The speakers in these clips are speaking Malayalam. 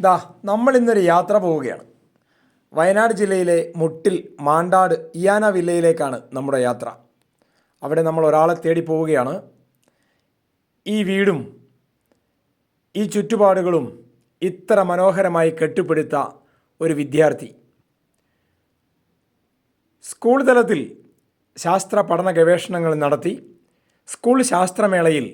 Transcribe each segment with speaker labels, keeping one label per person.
Speaker 1: ദാ നമ്മൾ ഇന്നൊരു യാത്ര പോവുകയാണ്. വയനാട് ജില്ലയിലെ മുട്ടിൽ മാണ്ടാട് ഇയാന വില്ലയിലേക്കാണ് നമ്മുടെ യാത്ര. അവിടെ നമ്മൾ ഒരാളെ തേടി പോവുകയാണ്. ഈ വീടും ഈ ചുറ്റുപാടുകളും ഇത്ര മനോഹരമായി കെട്ടിപ്പടുത്ത ഒരു വിദ്യാർത്ഥി. സ്കൂൾ തലത്തിൽ ശാസ്ത്ര പഠന ഗവേഷണങ്ങൾ നടത്തി സ്കൂൾ ശാസ്ത്രമേളയിൽ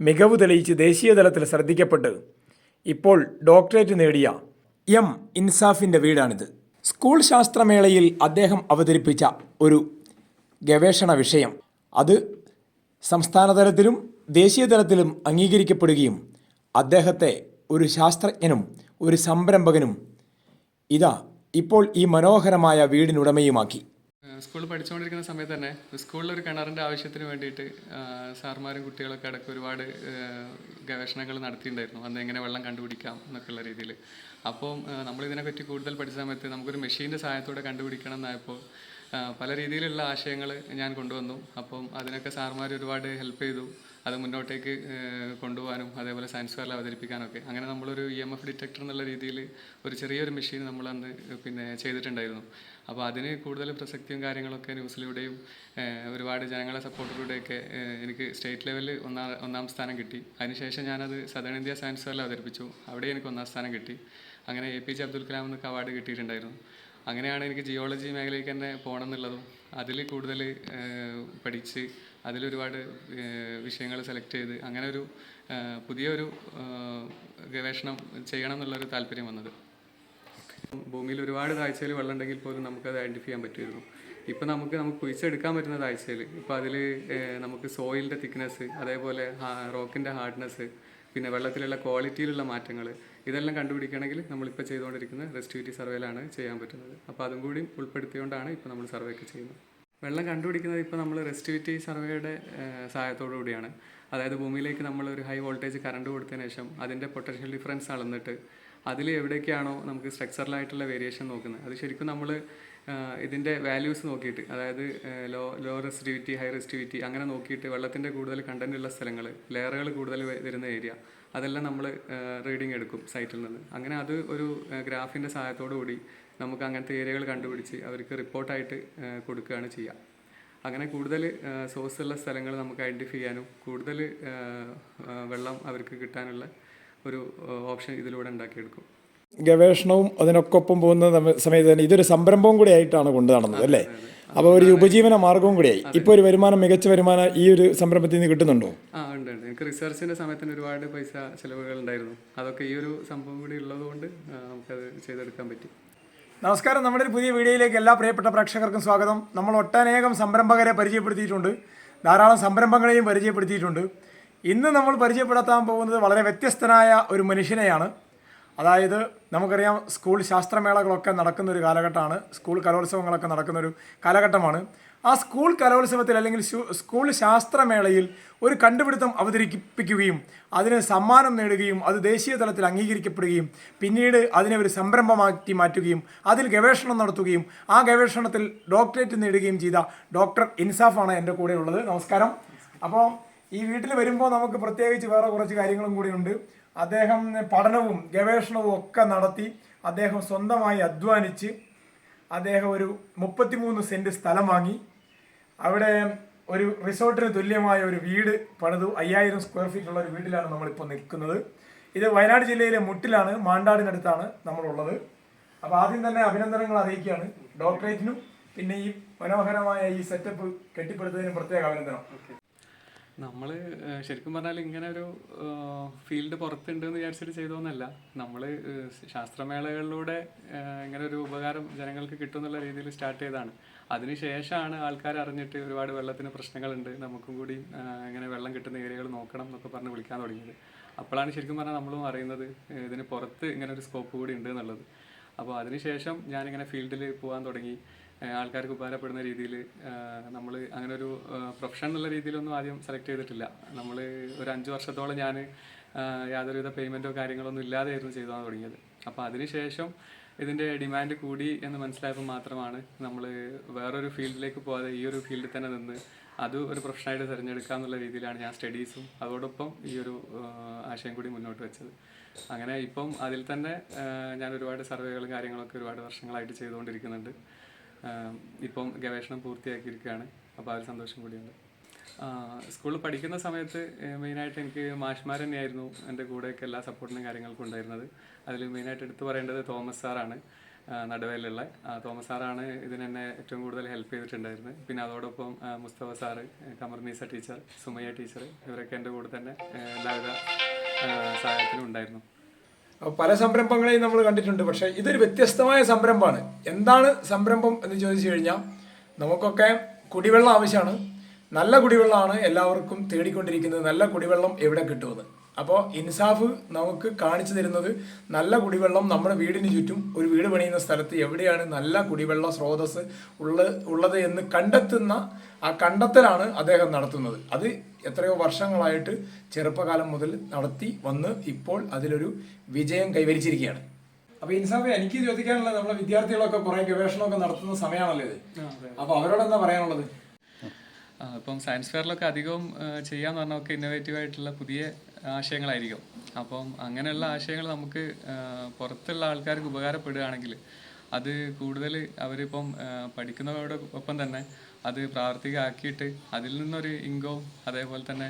Speaker 1: മികവ് തെളിയിച്ച് ദേശീയ തലത്തിൽ ശ്രദ്ധിക്കപ്പെട്ട് ഇപ്പോൾ ഡോക്ടറേറ്റ് നേടിയ എം ഇൻസാഫിന്റെ വീടാണിത്. സ്കൂൾ ശാസ്ത്രമേളയിൽ അദ്ദേഹം അവതരിപ്പിച്ച ഒരു ഗവേഷണ വിഷയം. അത് സംസ്ഥാന തലത്തിലും ദേശീയ തലത്തിലും അംഗീകരിക്കപ്പെടുകയും അദ്ദേഹത്തെ ഒരു ശാസ്ത്രജ്ഞനും ഒരു സംരംഭകനും ഇതാ ഇപ്പോൾ ഈ മനോഹരമായ വീടിനുടമയുമാക്കി.
Speaker 2: സ്കൂളിൽ പഠിച്ചുകൊണ്ടിരിക്കുന്ന സമയത്ത് തന്നെ സ്കൂളിലൊരു കിണറിന്റെ ആവശ്യത്തിന് വേണ്ടിയിട്ട് സാർമാരും കുട്ടികളൊക്കെ അടക്കം ഒരുപാട് ഗവേഷണങ്ങൾ നടത്തിയിട്ടുണ്ടായിരുന്നു. അന്ന് എങ്ങനെ വെള്ളം കണ്ടുപിടിക്കാം എന്നൊക്കെയുള്ള രീതിയിൽ. അപ്പോൾ നമ്മളിതിനെപ്പറ്റി കൂടുതൽ പഠിച്ച സമയത്ത് നമുക്കൊരു മെഷീന്റെ സഹായത്തോടെ കണ്ടുപിടിക്കണം എന്നായപ്പോൾ പല രീതിയിലുള്ള ആശയങ്ങൾ ഞാൻ കൊണ്ടുവന്നു. അപ്പം അതിനൊക്കെ സാർമാർ ഒരുപാട് ഹെൽപ്പ് ചെയ്തു. അത് മുന്നോട്ടേക്ക് കൊണ്ടുപോകാനും അതേപോലെ സയൻസ് ഫെയറിൽ അവതരിപ്പിക്കാനൊക്കെ. അങ്ങനെ നമ്മളൊരു ഇ എം എഫ് ഡിറ്റക്ടർ എന്നുള്ള രീതിയിൽ ഒരു ചെറിയൊരു മെഷീൻ നമ്മൾ അന്ന് പിന്നെ ചെയ്തിട്ടുണ്ടായിരുന്നു. അപ്പോൾ അതിന് കൂടുതൽ പ്രസക്തിയും കാര്യങ്ങളൊക്കെ ന്യൂസിലൂടെയും ഒരുപാട് ജനങ്ങളെ സപ്പോർട്ടിലൂടെയൊക്കെ എനിക്ക് സ്റ്റേറ്റ് ലെവലിൽ ഒന്നാം ഒന്നാം സ്ഥാനം കിട്ടി. അതിനുശേഷം ഞാനത് സദേൺ ഇന്ത്യ സയൻസ് ഫെയറിൽ അവതരിപ്പിച്ചു. അവിടെ എനിക്ക് ഒന്നാം സ്ഥാനം കിട്ടി. അങ്ങനെ A P J Abdul Kalam എന്നൊക്കെ അവാർഡ് കിട്ടിയിട്ടുണ്ടായിരുന്നു. അങ്ങനെയാണ് എനിക്ക് ജിയോളജി മേഖലയ്ക്ക് തന്നെ പോകണം എന്നുള്ളതും അതിൽ കൂടുതൽ പഠിച്ച് അതിലൊരുപാട് വിഷയങ്ങൾ സെലക്ട് ചെയ്ത് അങ്ങനെ ഒരു പുതിയൊരു ഗവേഷണം ചെയ്യണം എന്നുള്ളൊരു താല്പര്യം വന്നത്. ഭൂമിയിൽ ഒരുപാട് താഴ്ചയിൽ വെള്ളം ഉണ്ടെങ്കിൽ പോലും നമുക്കത് ഐഡന്റിഫൈ ചെയ്യാൻ പറ്റുമായിരുന്നു. ഇപ്പം നമുക്ക് നമുക്ക് കുഴിച്ചെടുക്കാൻ പറ്റുന്ന താഴ്ചയിൽ ഇപ്പോൾ അതിൽ നമുക്ക് സോയിലിന്റെ തിക്നെസ് അതേപോലെ റോക്കിന്റെ ഹാർഡ്നെസ് പിന്നെ വെള്ളത്തിലുള്ള ക്വാളിറ്റിയിലുള്ള മാറ്റങ്ങൾ ഇതെല്ലാം കണ്ടുപിടിക്കണമെങ്കിൽ നമ്മളിപ്പോൾ ചെയ്തുകൊണ്ടിരിക്കുന്ന റെസ്റ്റിവിറ്റി സർവേയിലാണ് ചെയ്യാൻ പറ്റുന്നത്. അപ്പോൾ അതും കൂടി ഉൾപ്പെടുത്തിയോണ്ടാണ് ഇപ്പോൾ നമ്മൾ സർവേ ഒക്കെ ചെയ്യുന്നത്. വെള്ളം കണ്ടുപിടിക്കുന്നത് ഇപ്പോൾ നമ്മൾ റെസ്റ്റിവിറ്റി സർവേയുടെ സഹായത്തോടു കൂടിയാണ്. അതായത് ഭൂമിയിലേക്ക് നമ്മൾ ഒരു ഹൈ വോൾട്ടേജ് കറണ്ട് കൊടുത്തതിന് ശേഷം അതിന്റെ പൊട്ടൻഷ്യൽ ഡിഫറൻസ് അളന്നിട്ട് അതിൽ എവിടെയൊക്കെയാണോ നമുക്ക് സ്ട്രക്ചറലായിട്ടുള്ള വേരിയേഷൻ നോക്കുന്നത്. അത് ശരിക്കും നമ്മൾ ഇതിന്റെ വാല്യൂസ് നോക്കിയിട്ട് അതായത് low low resistivity high resistivity അങ്ങനെ നോക്കിയിട്ട് വെള്ളത്തിന്റെ കൂടുതൽ കണ്ടന്റ് ഉള്ള സ്ഥലങ്ങൾ ലെയറുകൾ കൂടുതൽ വരുന്ന ഏരിയ അതെല്ലാം നമ്മൾ റീഡിങ് എടുക്കും സൈറ്റിൽ നിന്ന്. അങ്ങനെ അത് ഒരു ഗ്രാഫിന്റെ സഹായത്തോടു കൂടി നമുക്ക് അങ്ങനത്തെ ഏരിയകൾ കണ്ടുപിടിച്ച് അവർക്ക് റിപ്പോർട്ടായിട്ട് കൊടുക്കുകയാണ് ചെയ്യുക അങ്ങനെ കൂടുതൽ സോഴ്സ് ഉള്ള സ്ഥലങ്ങൾ നമുക്ക് ഐഡന്റിഫൈ ചെയ്യാനും കൂടുതൽ വെള്ളം അവർക്ക് കിട്ടാനുള്ള ഒരു ഓപ്ഷൻ ഇതിലൂടെ ഉണ്ടാക്കിയെടുക്കും.
Speaker 1: ഗവേഷണവും അതിനൊക്കൊപ്പം പോകുന്ന സമ- സമയത്ത് തന്നെ ഇതൊരു സംരംഭവും കൂടി ആയിട്ടാണ് കൊണ്ടു നടന്നത് അല്ലേ? അപ്പോൾ ഒരു ഉപജീവന മാർഗവും കൂടിയായി ഇപ്പോൾ ഒരു വരുമാനം മികച്ച വരുമാനം ഈ ഒരു സംരംഭത്തിൽ നിന്ന് കിട്ടുന്നുണ്ടോ?
Speaker 2: ആ ഉണ്ട് ഉണ്ട്. എനിക്ക് റിസർച്ചിന്റെ സമയത്തിന് ഒരുപാട് പൈസ ചിലവുകൾ ഉണ്ടായിരുന്നു. അതൊക്കെ ഈ ഒരു സംഭവം കൂടി ഉള്ളതുകൊണ്ട് കൊണ്ട് നമുക്കത് ചെയ്തെടുക്കാൻ പറ്റി.
Speaker 1: നമസ്കാരം. നമ്മുടെ ഒരു പുതിയ വീഡിയോയിലേക്ക് എല്ലാ പ്രിയപ്പെട്ട പ്രേക്ഷകർക്കും സ്വാഗതം. നമ്മൾ ഒട്ടനേകം സംരംഭകരെ പരിചയപ്പെടുത്തിയിട്ടുണ്ട്. ധാരാളം സംരംഭങ്ങളെയും പരിചയപ്പെടുത്തിയിട്ടുണ്ട്. ഇന്ന് നമ്മൾ പരിചയപ്പെടുത്താൻ പോകുന്നത് വളരെ വ്യത്യസ്തനായ ഒരു മനുഷ്യനെയാണ്. അതായത് നമുക്കറിയാം സ്കൂൾ ശാസ്ത്രമേളകളൊക്കെ നടക്കുന്ന ഒരു കാലഘട്ടമാണ്. സ്കൂൾ കലോത്സവങ്ങളൊക്കെ നടക്കുന്ന ഒരു കാലഘട്ടമാണ്. ആ സ്കൂൾ കലോത്സവത്തിൽ അല്ലെങ്കിൽ സ്കൂൾ ശാസ്ത്രമേളയിൽ ഒരു കണ്ടുപിടുത്തം അവതരിപ്പിക്കുകയും അതിന് സമ്മാനം നേടുകയും അത് ദേശീയ തലത്തിൽ അംഗീകരിക്കപ്പെടുകയും പിന്നീട് അതിനെ ഒരു സംരംഭമാക്കി മാറ്റുകയും അതിൽ ഗവേഷണം നടത്തുകയും ആ ഗവേഷണത്തിൽ ഡോക്ടറേറ്റ് നേടുകയും ചെയ്ത ഡോക്ടർ ഇൻസാഫാണ് എന്റെ കൂടെയുള്ളത്. നമസ്കാരം. അപ്പോൾ ഈ വീട്ടിൽ വരുമ്പോൾ നമുക്ക് പ്രത്യേകിച്ച് വേറെ കുറച്ച് കാര്യങ്ങളും കൂടിയുണ്ട്. അദ്ദേഹം പഠനവും ഗവേഷണവും ഒക്കെ നടത്തി അദ്ദേഹം സ്വന്തമായി അധ്വാനിച്ച് അദ്ദേഹം ഒരു മുപ്പത്തിമൂന്ന് സെന്റ് സ്ഥലം വാങ്ങി. അവിടെ ഒരു റിസോർട്ടിന് തുല്യമായ ഒരു വീട് പണിതു. അയ്യായിരം സ്ക്വയർ ഫീറ്റ് ഉള്ള ഒരു വീട്ടിലാണ് നമ്മളിപ്പോൾ നിൽക്കുന്നത്. ഇത് വയനാട് ജില്ലയിലെ മുട്ടിലാണ് മാണ്ടാടിനടുത്താണ് നമ്മളുള്ളത്. അപ്പോൾ ആദ്യം തന്നെ അഭിനന്ദനങ്ങൾ അറിയിക്കുകയാണ് ഡോക്ടറേറ്റിനും. പിന്നെ ഈ മനോഹരമായ ഈ സെറ്റപ്പ് കെട്ടിപ്പടുത്തതിനും പ്രത്യേക അഭിനന്ദനം.
Speaker 2: നമ്മൾ ശരിക്കും പറഞ്ഞാൽ ഇങ്ങനെ ഒരു ഫീൽഡ് പുറത്തുണ്ട് എന്ന് വിചാരിച്ചിട്ട് ചെയ്തോന്നല്ല നമ്മൾ ശാസ്ത്രമേളകളിലൂടെ ഇങ്ങനെ ഒരു ഉപകാരം ജനങ്ങൾക്ക് കിട്ടും എന്നുള്ള രീതിയിൽ സ്റ്റാർട്ട് ചെയ്തതാണ്. അതിനുശേഷമാണ് ആൾക്കാർ അറിഞ്ഞിട്ട് ഒരുപാട് വെള്ളത്തിന് പ്രശ്നങ്ങളുണ്ട് നമുക്കും കൂടി ഇങ്ങനെ വെള്ളം കിട്ടുന്ന ഏരിയകൾ നോക്കണം എന്നൊക്കെ പറഞ്ഞ് വിളിക്കാൻ തുടങ്ങിയത്. അപ്പോഴാണ് ശരിക്കും പറഞ്ഞാൽ നമ്മളും അറിയുന്നത് ഇതിന് പുറത്ത് ഇങ്ങനെ ഒരു സ്കോപ്പ് കൂടി ഉണ്ട് എന്നുള്ളത്. അപ്പോൾ അതിനുശേഷം ഞാനിങ്ങനെ ഫീൽഡിൽ പോകാൻ തുടങ്ങി. ആൾക്കാർക്ക് ഉപകാരപ്പെടുന്ന രീതിയിൽ നമ്മൾ അങ്ങനെ ഒരു പ്രൊഫഷൻ എന്നുള്ള രീതിയിലൊന്നും ആദ്യം സെലക്ട് ചെയ്തിട്ടില്ല. നമ്മൾ ഒരു അഞ്ച് വർഷത്തോളം ഞാൻ യാതൊരുവിധ പേയ്മെന്റോ കാര്യങ്ങളൊന്നും ഇല്ലാതെയായിരുന്നു ചെയ്തു തുടങ്ങിയത്. അപ്പോൾ അതിനുശേഷം ഇതിന്റെ ഡിമാൻഡ് കൂടി എന്ന് മനസ്സിലായപ്പോൾ മാത്രമാണ് നമ്മൾ വേറൊരു ഫീൽഡിലേക്ക് പോകാതെ ഈ ഒരു ഫീൽഡിൽ തന്നെ നിന്ന് അത് ഒരു പ്രൊഫഷനായിട്ട് തിരഞ്ഞെടുക്കുക എന്നുള്ള രീതിയിലാണ് ഞാൻ സ്റ്റഡീസും അതോടൊപ്പം ഈ ഒരു ആശയം കൂടി മുന്നോട്ട് വെച്ചത്. അങ്ങനെ ഇപ്പം അതിൽ തന്നെ ഞാൻ ഒരുപാട് സർവേകളും കാര്യങ്ങളൊക്കെ ഒരുപാട് വർഷങ്ങളായിട്ട് ചെയ്തുകൊണ്ടിരിക്കുന്നുണ്ട്. ഇപ്പം ഗവേഷണം പൂർത്തിയാക്കിയിരിക്കുകയാണ്. അപ്പോൾ ഒരു സന്തോഷം കൂടിയുണ്ട്. സ്കൂളിൽ പഠിക്കുന്ന സമയത്ത് മെയിനായിട്ട് എനിക്ക് മാഷ്മാർ തന്നെയായിരുന്നു എന്റെ കൂടെയൊക്കെ എല്ലാ സപ്പോർട്ടിനും കാര്യങ്ങൾക്കും ഉണ്ടായിരുന്നത്. അതിൽ മെയിനായിട്ട് എടുത്തു പറയേണ്ടത് തോമസ് സാറാണ് നടുവേലുള്ള തോമസ് സാറാണ് ഇതിനെന്നെ ഏറ്റവും കൂടുതൽ ഹെൽപ്പ് ചെയ്തിട്ടുണ്ടായിരുന്നത്. പിന്നെ അതോടൊപ്പം Mustafa sir Kamarneesa teacher Sumayya teacher ഇവരൊക്കെ എന്റെ കൂടെ തന്നെ എല്ലാവിധ സഹായത്തിനും ഉണ്ടായിരുന്നു.
Speaker 1: പല സംരംഭങ്ങളെയും നമ്മൾ കണ്ടിട്ടുണ്ട്. പക്ഷേ ഇതൊരു വ്യത്യസ്തമായ സംരംഭമാണ്. എന്താണ് സംരംഭം എന്ന് ചോദിച്ചു കഴിഞ്ഞാൽ നമുക്കൊക്കെ കുടിവെള്ളം ആവശ്യമാണ്. നല്ല കുടിവെള്ളമാണ് എല്ലാവർക്കും തേടിക്കൊണ്ടിരിക്കുന്നത്. നല്ല കുടിവെള്ളം എവിടെ കിട്ടുമെന്ന്. അപ്പോൾ ഇൻസാഫ് നമുക്ക് കാണിച്ചു തരുന്നത് നല്ല കുടിവെള്ളം നമ്മുടെ വീടിന് ചുറ്റും ഒരു വീട് പണിയുന്ന സ്ഥലത്ത് എവിടെയാണ് നല്ല കുടിവെള്ള സ്രോതസ് ഉള്ള ഉള്ളത് എന്ന് കണ്ടെത്തുന്ന ആ കണ്ടെത്തലാണ് അദ്ദേഹം നടത്തുന്നത്. അത് എത്രയോ വർഷങ്ങളായിട്ട് ചെറുപ്പകാലം മുതൽ നടത്തി വന്ന് ഇപ്പോൾ അതിലൊരു വിജയം കൈവരിച്ചിരിക്കുകയാണ്. അപ്പൊ ഇൻസാഫ് എനിക്ക് ചോദിക്കാനുള്ളത് നമ്മുടെ വിദ്യാർത്ഥികളൊക്കെ കുറെ ഗവേഷണമൊക്കെ നടത്തുന്ന സമയമാണല്ലോ ഇത്. അപ്പൊ അവരോട് എന്താ പറയാനുള്ളത്
Speaker 2: ഇപ്പം സയൻസ് ഫെയറിലൊക്കെ അധികവും ചെയ്യാന്ന് പറഞ്ഞാൽ ഒക്കെ ഇന്നോവേറ്റീവ് ആയിട്ടുള്ള പുതിയ ആശയങ്ങളായിരിക്കും. അപ്പം അങ്ങനെയുള്ള ആശയങ്ങൾ നമുക്ക് പുറത്തുള്ള ആൾക്കാർക്ക് ഉപകാരപ്പെടുകയാണെങ്കിൽ അത് കൂടുതൽ അവരിപ്പം പഠിക്കുന്നവരുടെ ഒപ്പം തന്നെ അത് പ്രാവർത്തികമാക്കിയിട്ട് അതിൽ നിന്നൊരു ഇൻകവും അതേപോലെ തന്നെ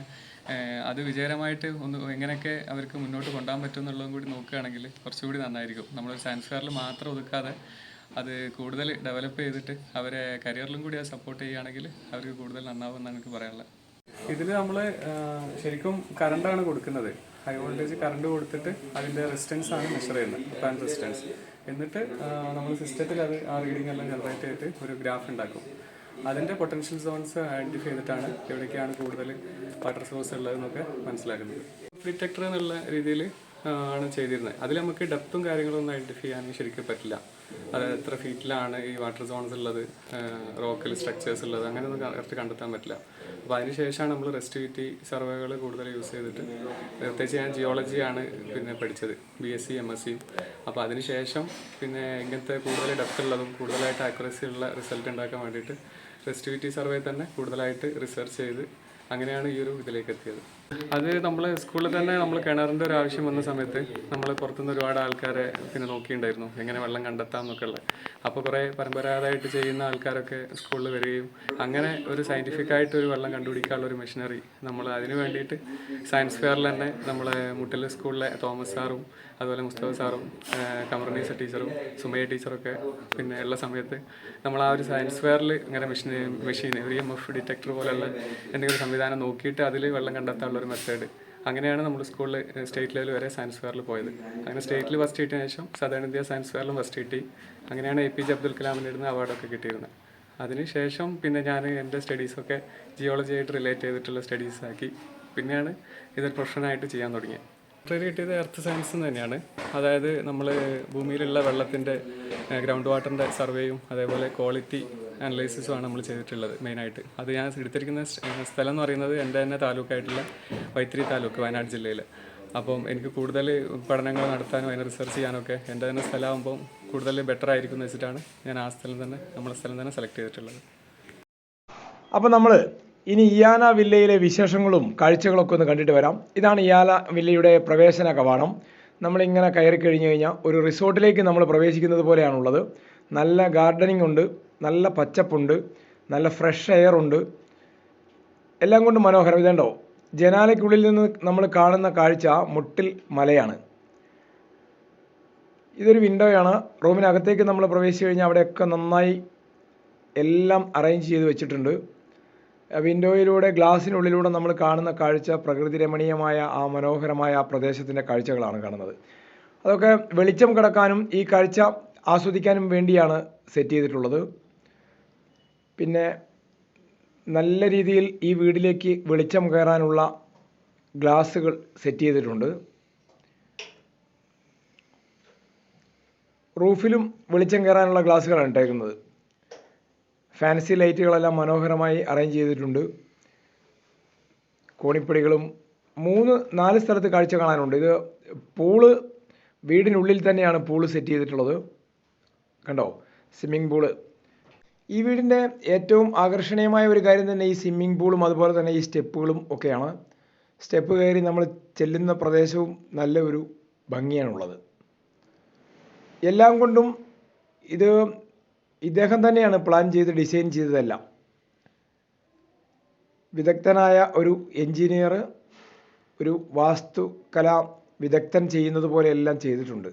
Speaker 2: അത് വിജയകരമായിട്ട് ഒന്ന് എങ്ങനെയൊക്കെ അവർക്ക് മുന്നോട്ട് കൊണ്ടുപോകാൻ പറ്റും എന്നുള്ളതും കൂടി നോക്കുകയാണെങ്കിൽ കുറച്ചുകൂടി നന്നായിരിക്കും. നമ്മൾ സയൻസ് ഫെയറിൽ മാത്രം ഒതുക്കാതെ അത് കൂടുതൽ ഡെവലപ്പ് ചെയ്തിട്ട് അവരെ കരിയറിലും കൂടി അത് സപ്പോർട്ട് ചെയ്യുകയാണെങ്കിൽ അവർക്ക് കൂടുതൽ നന്നാവും എന്നാണ് എനിക്ക് പറയാനുള്ളത്. ഇതിൽ നമ്മൾ ശരിക്കും കറണ്ടാണ് കൊടുക്കുന്നത്. ഹൈ വോൾട്ടേജ് കറണ്ട് കൊടുത്തിട്ട് അതിന്റെ റെസിസ്റ്റൻസ് ആണ് മെഷർ ചെയ്യുന്നത് ഫാൻ റെസിസ്റ്റൻസ് എന്നിട്ട് നമ്മൾ സിസ്റ്റത്തിൽ അത് ആ റീഡിംഗ് എല്ലാം ജനറേറ്റ് ചെയ്തിട്ട് ഒരു ഗ്രാഫ് ഉണ്ടാക്കും. അതിന്റെ പൊട്ടൻഷ്യൽ സോൺസ് ഐഡന്റിഫൈ ചെയ്തിട്ടാണ് എവിടേക്കാണ് കൂടുതൽ വാട്ടർ സോഴ്സ് ഉള്ളതെന്നൊക്കെ മനസ്സിലാക്കുന്നത്. ഡിറ്റക്ടർ എന്നുള്ള രീതിയിൽ ആണ് ചെയ്തിരുന്നത്. അതിൽ നമുക്ക് ഡെപ്തും കാര്യങ്ങളൊന്നും ഐഡന്റിഫൈ ചെയ്യാൻ ശരിക്കും പറ്റില്ല. അത് എത്ര ഫീറ്റിലാണ് ഈ വാട്ടർ സോൺസ് ഉള്ളത് റോക്കൽ സ്ട്രക്ചേഴ്സ് ഉള്ളത് അങ്ങനെയൊന്നും കറക്റ്റ് കണ്ടെത്താൻ പറ്റില്ല. അപ്പോൾ അതിന് ശേഷമാണ് നമ്മൾ റെസ്റ്റിവിറ്റി സർവേകൾ കൂടുതൽ യൂസ് ചെയ്തിട്ട്. പ്രത്യേകിച്ച് ഞാൻ ജിയോളജിയാണ് പിന്നെ പഠിച്ചത് B S C M S സിയും അപ്പോൾ അതിന് ശേഷം പിന്നെ ഇങ്ങനത്തെ കൂടുതൽ ഡെപ്ത് ഉള്ളതും കൂടുതലായിട്ട് ആക്യുറസി ഉള്ള റിസൾട്ട് ഉണ്ടാക്കാൻ വേണ്ടിയിട്ട് റെസ്റ്റിവിറ്റി സർവേ തന്നെ കൂടുതലായിട്ട് റിസർച്ച് ചെയ്ത് അങ്ങനെയാണ് ഈ ഒരു ഇതിലേക്ക് എത്തിയത്. അത് നമ്മൾ സ്കൂളിൽ തന്നെ നമ്മൾ കിണറിന്റെ ഒരു ആവശ്യം വന്ന സമയത്ത് നമ്മൾ പുറത്തുനിന്ന് ഒരുപാട് ആൾക്കാരെ പിന്നെ നോക്കിയിട്ടുണ്ടായിരുന്നു. എങ്ങനെ വെള്ളം കണ്ടെത്താം ഉള്ളത്. അപ്പോൾ കുറേ പരമ്പരാഗതമായിട്ട് ചെയ്യുന്ന ആൾക്കാരൊക്കെ സ്കൂളിൽ വരികയും അങ്ങനെ ഒരു സയന്റിഫിക് ആയിട്ട് ഒരു വെള്ളം കണ്ടുപിടിക്കാനുള്ള ഒരു മെഷീനറി നമ്മൾ അതിന് വേണ്ടിയിട്ട് സയൻസ് ഫെയറിൽ തന്നെ നമ്മൾ മുട്ടിൽ സ്കൂളിലെ തോമസ് സാറും അതുപോലെ മുസ്തഫ സാറും കമർനീസ ടീച്ചറും സുമയ്യ ടീച്ചറൊക്കെ പിന്നെ ഉള്ള സമയത്ത് നമ്മൾ ആ ഒരു സയൻസ് ഫെയറിൽ ഇങ്ങനെ മെഷീൻ മെഷീൻ ഒരു എം എഫ് ഡിറ്റക്ടർ പോലെയുള്ള എന്തെങ്കിലും സംവിധാനം നോക്കിയിട്ട് അതിൽ വെള്ളം കണ്ടെത്താനുള്ള ഒരു മെത്തേഡ് അങ്ങനെയാണ് നമ്മൾ സ്കൂളിൽ സ്റ്റേറ്റ് ലെവൽ വരെ സയൻസ് ഫെയറിൽ പോയത്. അങ്ങനെ സ്റ്റേറ്റിൽ ഫസ്റ്റ് കിട്ടിയതിന് ശേഷം സദേൺ ഇന്ത്യ സയൻസ് ഫെയറിലും ഫസ്റ്റ് കിട്ടി. അങ്ങനെയാണ് എ പി ജെ അബ്ദുൽ കലാമിന്റെ ഇരുന്ന് അവാർഡൊക്കെ കിട്ടിയിരുന്നത്. അതിനുശേഷം പിന്നെ ഞാൻ എന്റെ സ്റ്റഡീസൊക്കെ ജിയോളജി ആയിട്ട് റിലേറ്റ് ചെയ്തിട്ടുള്ള സ്റ്റഡീസ് ആക്കി. പിന്നെയാണ് ഇത് പ്രൊഫഷനായിട്ട് ചെയ്യാൻ തുടങ്ങിയത്. ട്രെയിൻ കിട്ടിയത് എർത്ത് സയൻസ് തന്നെയാണ്. അതായത് നമ്മൾ ഭൂമിയിലുള്ള വെള്ളത്തിന്റെ ഗ്രൗണ്ട് വാട്ടറിന്റെ സർവേയും അതേപോലെ ക്വാളിറ്റി അനലൈസിസും ആണ് നമ്മൾ ചെയ്തിട്ടുള്ളത് മെയിനായിട്ട് അത് ഞാൻ എടുത്തിരിക്കുന്ന സ്ഥലം എന്ന് പറയുന്നത് എന്റെ തന്നെ താലൂക്കായിട്ടുള്ള വൈത്തിരി താലൂക്ക് വയനാട് ജില്ലയിൽ അപ്പം എനിക്ക് കൂടുതൽ പഠനങ്ങൾ നടത്താനും അതിനെ റിസർച്ച് ചെയ്യാനൊക്കെ എന്റെ തന്നെ സ്ഥലമാകുമ്പം കൂടുതൽ ബെറ്റർ ആയിരിക്കും എന്ന് വെച്ചിട്ടാണ് ഞാൻ ആ സ്ഥലം തന്നെ നമ്മളെ സ്ഥലം തന്നെ സെലക്ട് ചെയ്തിട്ടുള്ളത്.
Speaker 1: അപ്പോൾ നമ്മൾ ഇനി ഇയാന വില്ലയിലെ വിശേഷങ്ങളും കാഴ്ചകളൊക്കെ ഒന്ന് കണ്ടിട്ട് വരാം. ഇതാണ് ഇയാല വില്ലയുടെ പ്രവേശന കവാടം. നമ്മളിങ്ങനെ കയറി കഴിഞ്ഞു കഴിഞ്ഞാൽ ഒരു റിസോർട്ടിലേക്ക് നമ്മൾ പ്രവേശിക്കുന്നത് പോലെയാണുള്ളത്. നല്ല ഗാർഡനിങ് ഉണ്ട്. നല്ല പച്ചപ്പുണ്ട് നല്ല ഫ്രഷ് എയർ ഉണ്ട്. എല്ലാം കൊണ്ട് മനോഹരം. ഇതുണ്ടോ ജനാലയ്ക്കുള്ളിൽ നിന്ന് നമ്മൾ കാണുന്ന കാഴ്ച മുട്ടിൽ മലയാണ്. ഇതൊരു വിൻഡോയാണ് റൂമിനകത്തേക്ക് നമ്മൾ പ്രവേശിച്ച് കഴിഞ്ഞാൽ അവിടെയൊക്കെ നന്നായി എല്ലാം അറേഞ്ച് ചെയ്ത് വെച്ചിട്ടുണ്ട്. വിൻഡോയിലൂടെ ഗ്ലാസ്സിനുള്ളിലൂടെ നമ്മൾ കാണുന്ന കാഴ്ച പ്രകൃതി രമണീയമായ ആ മനോഹരമായ ആ പ്രദേശത്തിന്റെ കാഴ്ചകളാണ് കാണുന്നത്. അതൊക്കെ വെളിച്ചം കിടക്കാനും ഈ കാഴ്ച ആസ്വദിക്കാനും വേണ്ടിയാണ് സെറ്റ് ചെയ്തിട്ടുള്ളത്. പിന്നെ നല്ല രീതിയിൽ ഈ വീടിലേക്ക് വെളിച്ചം കയറാനുള്ള ഗ്ലാസ്സുകൾ സെറ്റ് ചെയ്തിട്ടുണ്ട്. റൂഫിലും വെളിച്ചം കയറാനുള്ള ഗ്ലാസ്സുകളാണ് ഇട്ടേക്കുന്നത്. ഫാൻസി ലൈറ്റുകളെല്ലാം മനോഹരമായി അറേഞ്ച് ചെയ്തിട്ടുണ്ട്. കോണിപ്പടികളും മൂന്ന് നാല് സ്ഥലത്ത് കാഴ്ച കാണാനുണ്ട്. ഇത് പൂൾ വീടിനുള്ളിൽ തന്നെയാണ് പൂൾ സെറ്റ് ചെയ്തിട്ടുള്ളത്. കണ്ടോ? Swimming pool. ഈ വീടിന്റെ ഏറ്റവും ആകർഷണീയമായ ഒരു കാര്യം തന്നെ ഈ സ്വിമ്മിംഗ് പൂളും അതുപോലെ തന്നെ ഈ സ്റ്റെപ്പുകളും ഒക്കെയാണ്. സ്റ്റെപ്പ് കയറി നമ്മൾ ചെല്ലുന്ന പ്രദേശവും നല്ല ഒരു ഭംഗിയാണുള്ളത്. എല്ലാം കൊണ്ടും ഇത് ഇദ്ദേഹം തന്നെയാണ് പ്ലാൻ ചെയ്ത് ഡിസൈൻ ചെയ്തതെല്ലാം. വിദഗ്ധനായ ഒരു എൻജിനീയർ ഒരു വാസ്തുകലാ വിദഗ്ധൻ ചെയ്യുന്നത് പോലെയെല്ലാം ചെയ്തിട്ടുണ്ട്.